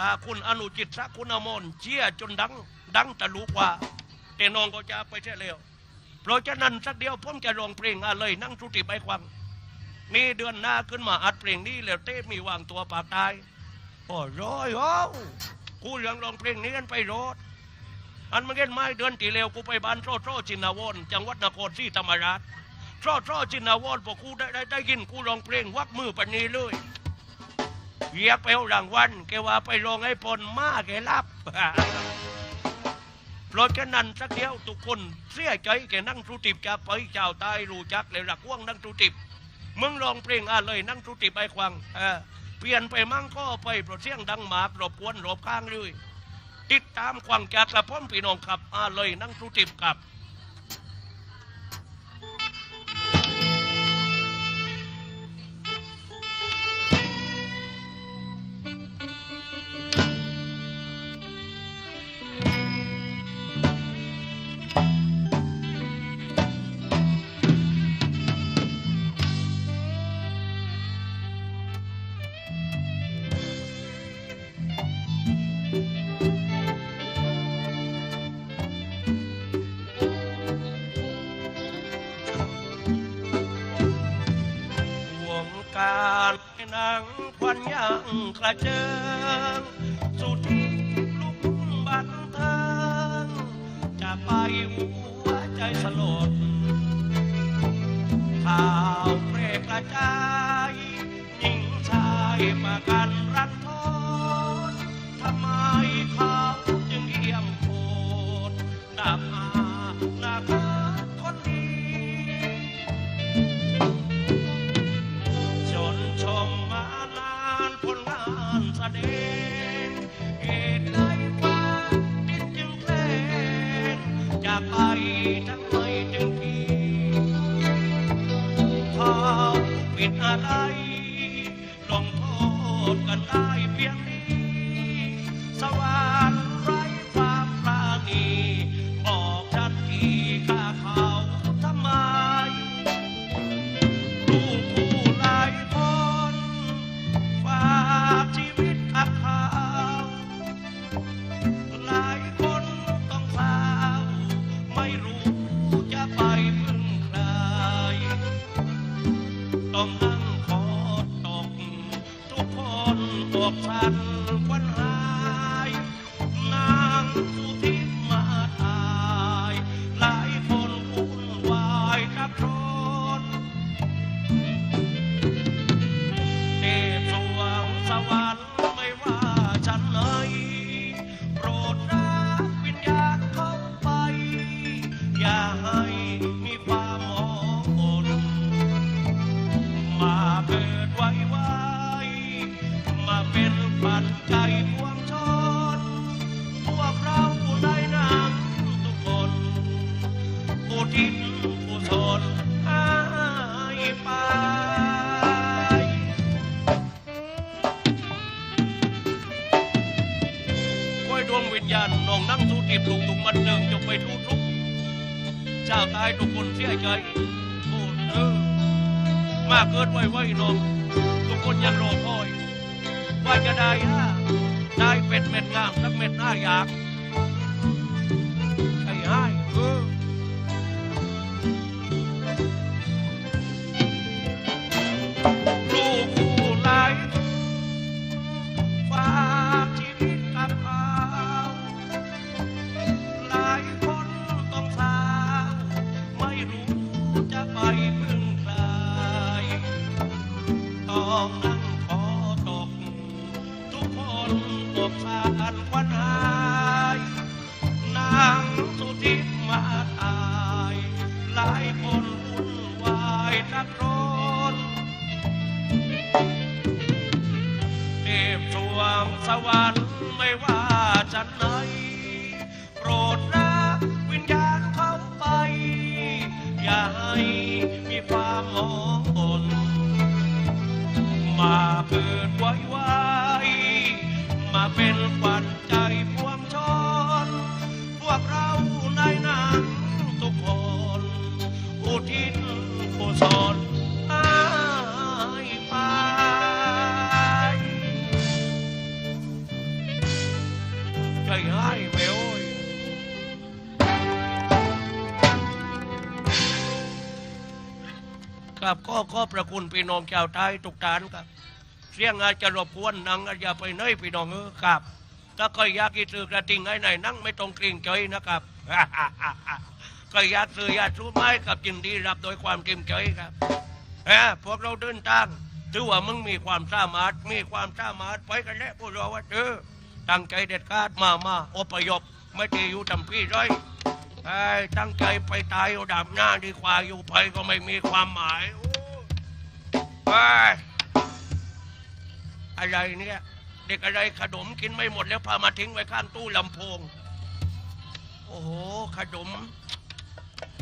อาคุณอนุจิตสักคุณอมรเชี่ยจนดัง ดังตะลุกว่า แต่น้องก็จะไปเสียแล้วเพราะฉะนั้นสักเดียวผมจะร้องเพลงอะไรนั่งทุติไปควังนี่เดือนหน้าขึ้นมาอัดเพลงนี้แล้วเต้มีวางตัวปากตายโอ้ร้อยโอ้กูเรื่องร้องเพลงนี้กันไปรดอันมันเงินไม้เดือนตีเร็วกูไปบ้านโตโตจินนาวอนจังหวัดนครศรีธรรมราชโตโตจินนาวอนพอกูได้ได้ได้ยินกูร้องเพลงวักมือปันนี้เลย เหยียบไปเอารางวัลแกว่าไปร้องให้ปนมาแกรับเพราะฉะนั้นสักเดียวทุกคนเสียใจแกนั่งทุติบจะไปเจ้าตายรู้จักเลยรักว่างนั่งทุติบมึงร้องเพลงอะไรนั่งทุติบไปควังเออเปลี่ยนไปมั่งก็ไปเพราะเสียงดังหมากรบกวนรบข้างเลยติดตามควังจากกระพ่อมพี่น้องขับอาเลยนั่งทุติบกับ สังควันยังกระเจิง สุดที่ลุกบันเทิงจะไปหัวใจสลด ข่าวเปรกระจายหญิงชายมากันรันทนทำไมเขา เกิดไว้ไว้น้องทุกคนยังรอคอย ว่าจะได้นะได้เป็ดเม็ดงามสักเม็ดหน้าอยาก หลายคนวุ่นวายนักร้อนเทพสวงสวรรค์ ครับก็ขอบพระคุณพี่น้องชาวไทยทุกท่านครับ เสียงอาจจะรบกวนนังอาจจะไปเนยพี่น้องเออครับ ถ้าใครอยากกินซื้อกระติงให้ไหนนั่งไม่ต้องเกรงใจนะครับใครอยากซื้ออยากรู้ไหมกับยินดีรับโดยความเกรงใจครับเออพวกเราเดินทางถือว่ามึงมีความสามารถมีความสามารถไปกันแล้วพวกเราว่าเออตั้งใจเด็ดขาดมามาอพยพไม่ได้อยู่ทำพี่ร้อย ไอ้ยตั้งใจไปตายเอาดาบหน้าดีกว่าอยู่ไปก็ไม่มีความหมายโอ้ไปอะไรเนี่ย เด็กอะไรขนมกินไม่หมดแล้วพามาทิ้งไว้ข้างตู้ลำโพง โอ้โหขนม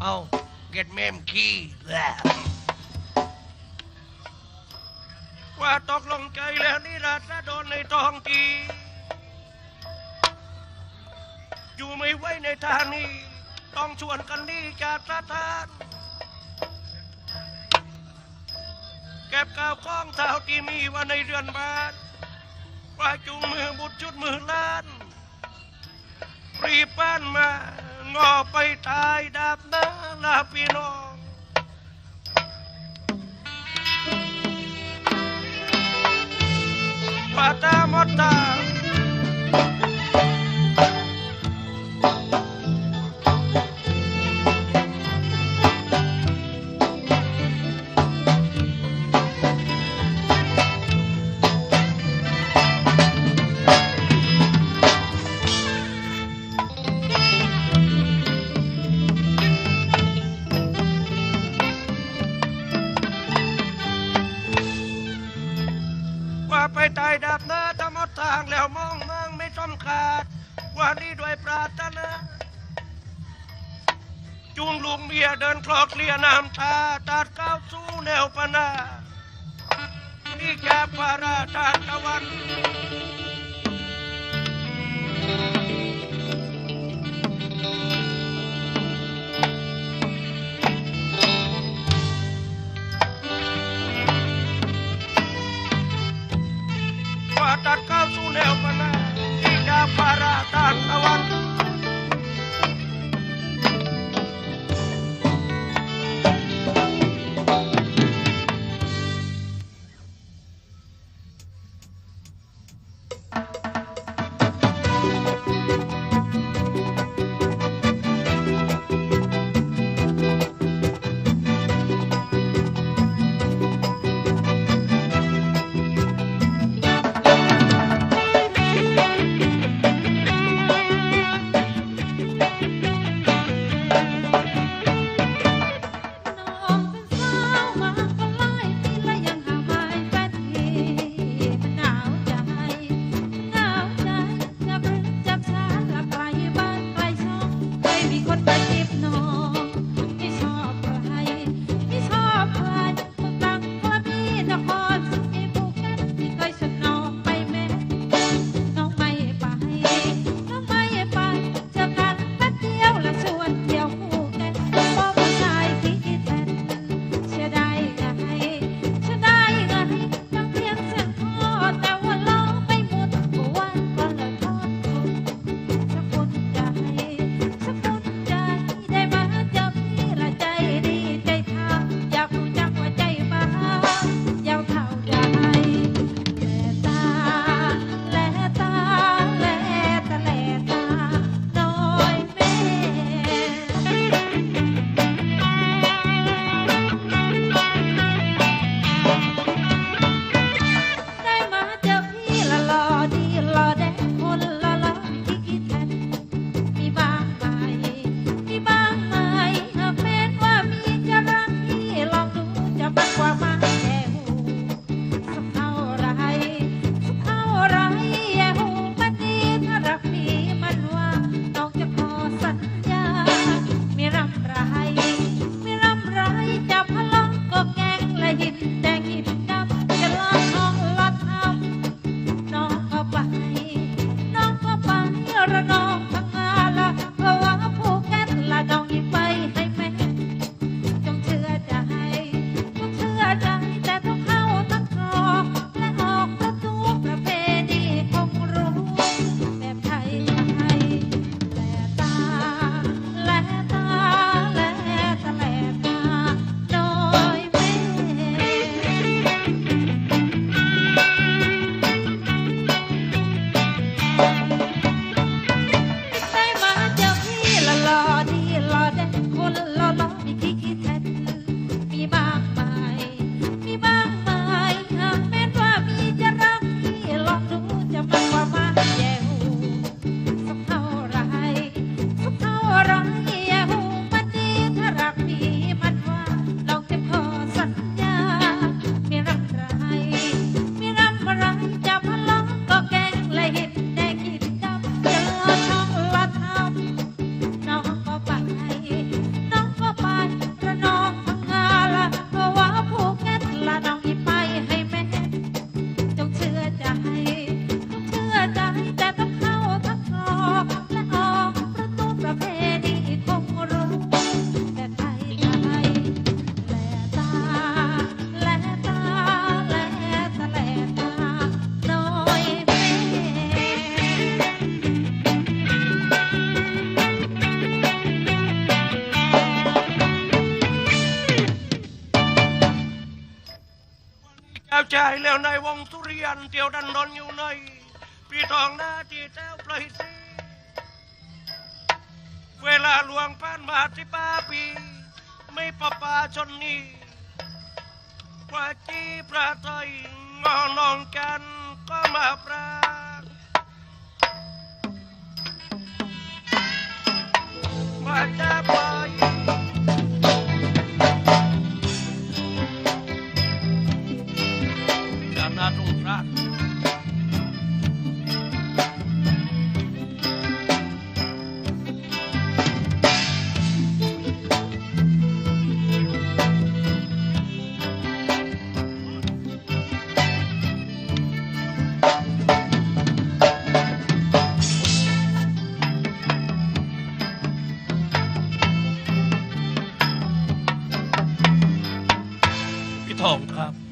เอาเก็ดแม่มขี้แหละว่าตกลงใจแล้วนี่ราษฎรในทองทีอยู่ไม่ไหวในทางนี้ ต้องชวนกันนี่จากสถาน เก็บข้าวของเท่าที่มีไว่าในเรือนบ้านว่าจูงมือบุดชุดมือล้าน รีบบ้านมางอไปตายดาบหน้าลาพี่น้องว่าตาหมดตา นคลอกเลียน้ำตาตัดก้า เตียวดันดนอยู่ในพี่ทองหน้าที่เจ้าปล่อยสิเวลาหลวงผ่านมาสิบห้าปีไม่ประปาชนนี้กว่าจีประไทยงอนองกันก็มาปรางมาจะ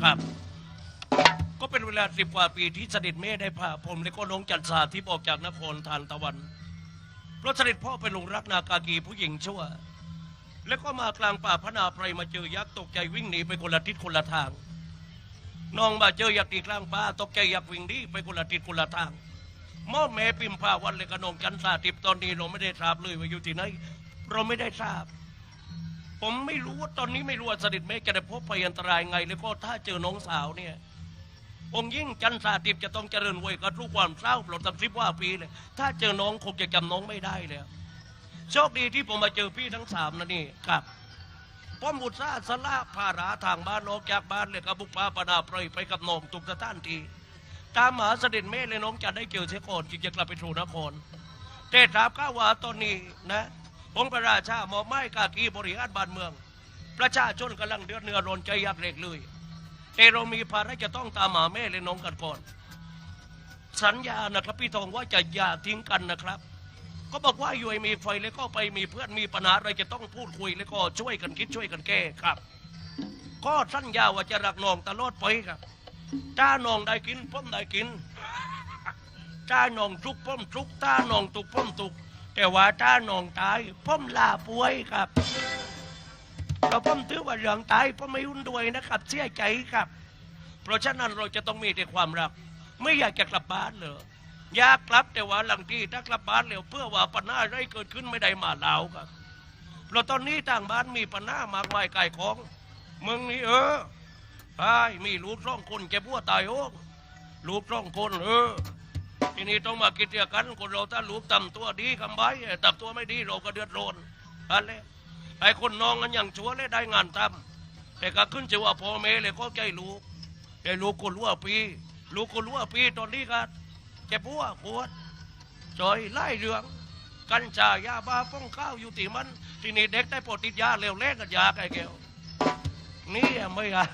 ครับ ก็เป็นเวลาสิบกว่าปีที่เสด็จแม่ได้พาผมและก็น้องจันทราทิพย์ออกจากนครทานตะวันเพราะเสด็จพ่อไปหลงรักนากากีผู้หญิงชั่ว แล้วก็มากลางป่าพระนาไพรมาเจอยักษ์ตกใจวิ่งหนีไปคนละทิศคนละทาง น้องมาเจอยักษ์ตีกลางป่าตกใจยักษ์วิ่งหนีไปคนละทิศคนละทางหม่อแม่ปิมพาวันเลยกับน้องจันทราทิพย์ตอนนี้เราไม่ได้ทราบเลยว่าอยู่ที่ไหนเราไม่ได้ทราบ ผมไม่รู้ว่าตอนนี้ไม่รู้ว่าสด็จแม่จะได้พบภัยอันตรายไงแล้วก็ถ้าเจอน้องสาวเนี่ยองค์ยิ่งจันทราติบจะต้องเจริญวัยกับทุกความเศร้าปลดตั้งสิบว่าปีเลยถ้าเจอน้องคงจะจำน้องไม่ได้เลยโชคดีที่ผมมาเจอพี่ทั้งสามนะนี่ครับป้อมบุตรซาสละภาราทางบ้านออกจากบ้านเลยกับบุกปาปนาปล่อยไปกับน้องตุกสถานทีตามหาเสด็จแม่เลยน้องจะได้เจอเสียก่อนจึงจะกลับไปสู่นครแต่ถามข้าว่าตอนนี้นะ องค์พระราชามอบไม้กากีบริหารบ้านเมือง ประชาชนกำลังเดือดเนื้อร้อนใจอยากเล็กเลยแต่เรามีภาระจะต้องตามหาแม่และน้องกันก่อน สัญญานะครับพี่ทองว่าจะอย่าทิ้งกันนะครับ ก็บอกว่าอยู่ให้มีไฟแล้วก็ไปมีเพื่อนมีปัญหาอะไรจะต้องพูดคุยแล้วก็ช่วยกันคิดช่วยกันแก้ครับก็สัญญาว่าจะรักน้องตลอดไปครับถ้าน้องได้กินผมได้กินถ้าน้องทุกข์ผมทุกถ้าน้องตุกข์ผมตุก แต่ว่าถ้าน้องตายผมลาป่วยครับเราผมถือว่าเรื่องตายผมไม่ยุ่นด้วยนะครับ เสียใจครับ เพราะฉะนั้นเราจะต้องมีแต่ความรัก ไม่อยากจะกลับบ้านเลยอยากกลับแต่ว่าหลังที่ถ้ากลับบ้านเร็วเพื่อว่าปัญหาอะไรเกิดขึ้นไม่ได้มาแล้วครับเราตอนนี้ทางบ้านมีปัญหามากมายไก่ของมึงนี่เออไอ้มีลูกสองคนแกบัวตายโอ้ลูกสองคนเออ ทีนี้ต้องมาคิดเดียวกันคนเราถ้าลูกต่ำตัวดีคำใบต่ำตัวไม่ดีเราก็เดือดร้อนอะไรไอ้คนน้องกันอย่างชัวร์เลยได้งานทำแต่ก็ขึ้นชื่อว่าพ่อแม่เลยก็ใจลูกใจลูกคนรู้ว่าปี ลูกคนรู้ว่าปีตอนนี้กันเจ็บหัวปวดจอยไล่เรื่อง กัญชายาบ้าฟ้องข้าวอยู่ที่มัน ทีนี้เด็กได้ปลดติดยาเร็วแรกกันยาไอ้แก้วนี่ไม่ไอ้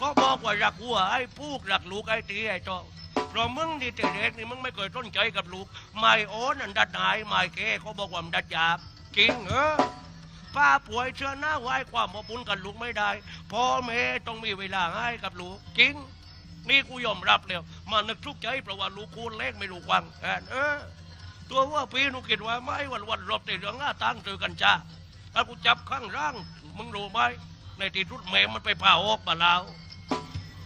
ก็บอกว่ารักหัวไอ้พูกรักลูกไอ้ตีไอ้จอง เพราะมึงนี่แต่เด็กนี่มึงไม่เคยต้นใจกับลูก ไม่โอนอันดัดหายไม่แก่เขาบอกว่ามันดัดหยาบจริงเออป้าป่วยเชื่อหน้าไหว้ความอบอุ่นกับลูกไม่ได้พ่อแม่ต้องมีเวลาให้กับลูกจริงนี่กูยอมรับแล้วมานึกทุกข์ใจเพราะว่าลูกกูเล็กไม่รู้ควังแอนเออตัวว่าพี่หนุคิดว่าไม่วันวันรบแต่เรื่องหน้าตั้งเจอกันจ้าถ้ากูจับข้างร่างมึงรู้ไหมในที่ทุดแม่มันไปผ่าออกมาแล้ว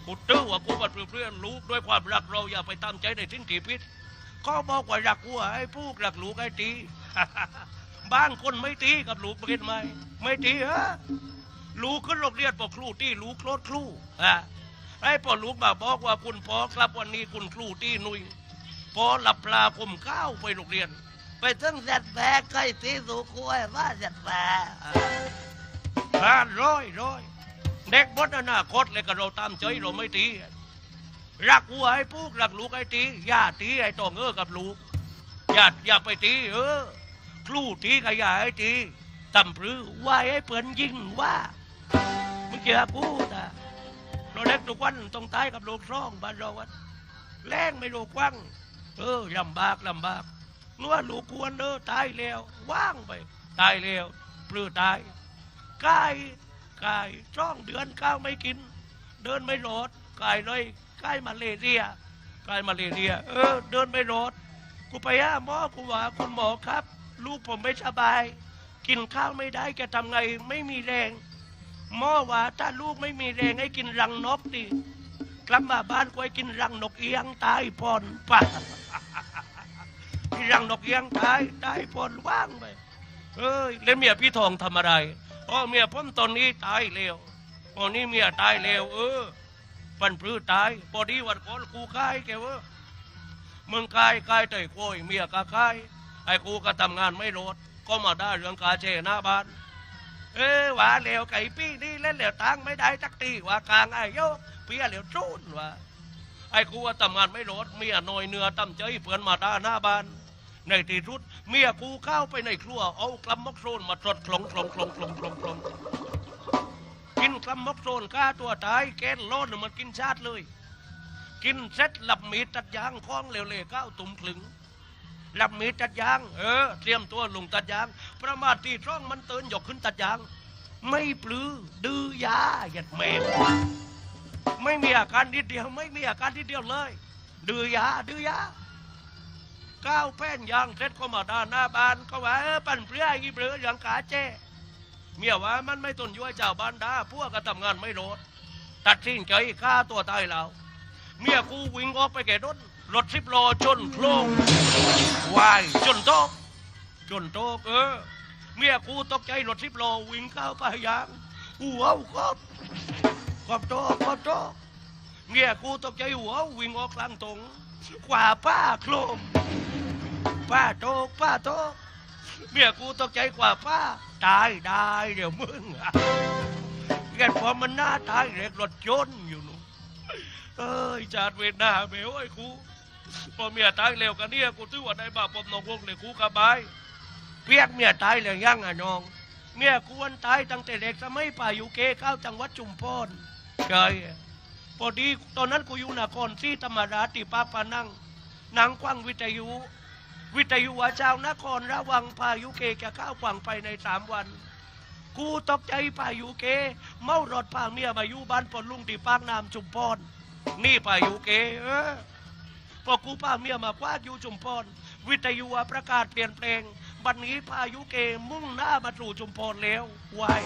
กูตื้อว่ากูบัดเพื่อนๆลูกด้วยความรักเราอย่าไปตามใจในทิ้งกี่พิษก็บอกว่ารักกูไอ้พูกรักลูกไอ้ตีบางคนไม่ตีกับลูกเห็นไหมไม่ตีฮะลูกขึ้นโรงเรียนบอกครูตีลูกโลดครูอะไอ้พอลูกมาบอกว่าคุณพ่อครับวันนี้คุณครูตีนุยพอหลับปลาผมข้าวไปโรงเรียน ไปถึงเสร็จแบกใกล้ตีสูกล้วยว่าเสร็จแบกผ่านร้อยร้อย เด็กบดอนาคตเลยก็เราตามใจเราไม่ตีรักวัวให้พูกรักลูกให้ตีอย่าตีไอ้ตองเออกับลูกอย่าอย่าไปตี เออ ครูตีก็อย่าให้ตีตำปรือไหวให้เปิ่นยิงว่ามึงเจอกูนะเราเล็กทุกวันต้องตายกับลูกร้องบ้านเราวันแรงไม่ลูกว้างเออลำบากลำบากนัวลูกควรเออตายแล้วว่างไป ตายแล้วปลื้อตายกาย กายช่องเดือนข้าวไม่กิน เดินไม่รอดกายเลยกายมาเลเรียกายมาเลเรีย เออ เดินไม่รอดกูไปหาหมอกูว่าคุณหมอครับ ลูกผมไม่สบาย กินข้าวไม่ได้จะทำไงไม่มีแรงหมอว่าถ้าลูกไม่มีแรงให้กินรังนกดิกลับมาบ้านกูให้กินรังนกเอียงตายปอนป่ะรังนกเอียงตายตายปอนว่างไปเอ้ยแล้วเมียพี่ทองทำอะไร อ๋อเมียผมตอนนี้ตายแล้วตอนนี้เมียตายแล้วเออปันปลื้ตายพอดีวันก่อนกูกายแกเว่ามึงกายกายเตยโกยเมียก็กายไอ้กูก็ทำงานไม่รดก็มาได้เรื่องกาเจหน้าบ้าน เออว่าเหลวไก่ปี้นี่เล่นเหลวตังไม่ได้จักตีว่ากลางไอ้โยเปียเหลวจูนว่าไอ้กูว่าทำงานไม่รดเมียน้อยเนื้อตั้มใจเพื่อนมาได่าหน้าบ้าน ในที่สุด เมียกูเข้าไปในครัว เอากลัมมกโซนมาตรดคลงคลงคลงคลงคลงคลงกินกลัมมกโซนฆ่าตัวตายแกนโลนมันกินชาติเลย กินเสร็จหลับมีดตัดยางคล้องเหลวๆก้าวตุ่มคลึงหลับมีดตัดยาง เออ เตรียมตัวลงตัดยาง ประมาทที่ช่องมันเตือนหยกขึ้นตัดยาง ไม่ปลือดื้อยาหยัดแมวไม่มีอาการนิดเดียว ไม่มีอาการนิดเดียวเลยดื้อยาดื้อยา ก้าวแป้นยางเสร็จก็มาด้านหน้าบ้านก็ว่าเออปั่นเปรี้ยกี่เปลืออย่างกาเจ้เมียว่ามันไม่ตนย้วยเจ้าบ้านดาพวกก็ทำงานไม่รดตัดสิ้นใจฆ่าตัวตายแล้วเมียกูวิ่งออกไปแก่รถรถสิบลอชนโคลงวายจนโตกจนโตกเออเมียกูตกใจรถสิบลอวิ่งเข้าไปยางหัวกบกบโตกกบโตเมียกูตกใจหัววิ่งออกกลางตรงขวาป้าโคลม ป้าโตกป้าโตกเมียกูตกใจกว่าป้า ตายได้เดี๋ยวมึงแกพอมันหน้าตายเรียกรถยนต์อยู่นู่นเอ้ยจาดเวทนาเบลไอ้คูพอเมียตายเร็วกันเนี่ยกูถือว่าได้บาปผมนองวงเลยคูกระบายเพียกเมียตายแล้วยังอะน้อง เมียกวนตายตั้งแต่เด็กสมัยป่าอยู่เกเข้าจังหวัดจุมพรใช่พอดีตอนนั้นกูอยู่นครที่ธรรมราชที่ปาปานั่งนางกว้างวิทยุ วิทยุว่าเจ้านครระวังพายุเกจะเข้ากวางไปในสามวันกูตกใจพายุเก เมารถพาเมียมาอยู่บ้านปนลุงที่ปากน้ำจุมพรนี่พายุเกเออพอกูพาเมียมากวาดอยู่จุมพรวิทยุว่าประกาศเปลี่ยนแปลงบัดนนี้พายุเกมุ่งหน้ามาสู่จุมพรแล้ววาย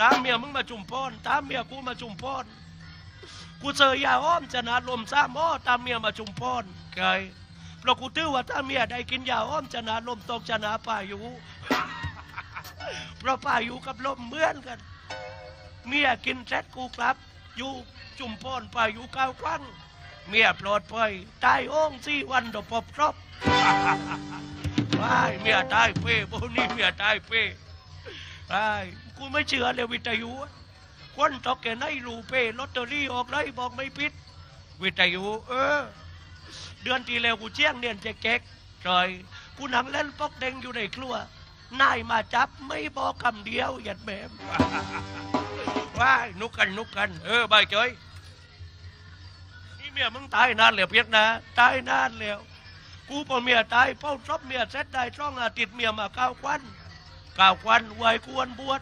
ตามเมียมึงมาจุมพรตามเมียกูมาจุมพรกูเจอยาอ้อมจะนาลมซ้ำอ้อตามเมียมาจุมพรไก เรากูตื้อว่าถ้าเมียได้กินยาอ้อมจะนาลมตกจะนาพายุเพราะพายุกับลมเหมือนกัน เมียกินเสร็จกูกลับ อยู่จุ่มพรพายุก้าวครั้งเมียปลอดภัยตายโอ่งสี่วันดอกพบครบว้ายเมียตายเป้พวกนี้เมียตายเป้ไอ้ายกูไม่เชื่อเลยวิทยุคนตอกแกไหนรูเป้ลอตเตอรี่ออกเลยบอกไม่ผิดวิทยุเออ เดือนที่แล้วกูเชี่ยงเนียนเจะแก๊กจอยกูหนังเล่นปอกเด้งอยู่ในครัวนายมาจับไม่บอกคำเดียวหยัดแหมมว้ายนุกกันนุกกัน เออบายจอยนี่เมียมึงตายนานแล้วเพียกนะตายนานแล้ว กูพอเมียตายเป้าซบเมียเซ็ตได้ช่องอาทิตย์เมียมาเก้าควันเก้าควันไว้กวนบวช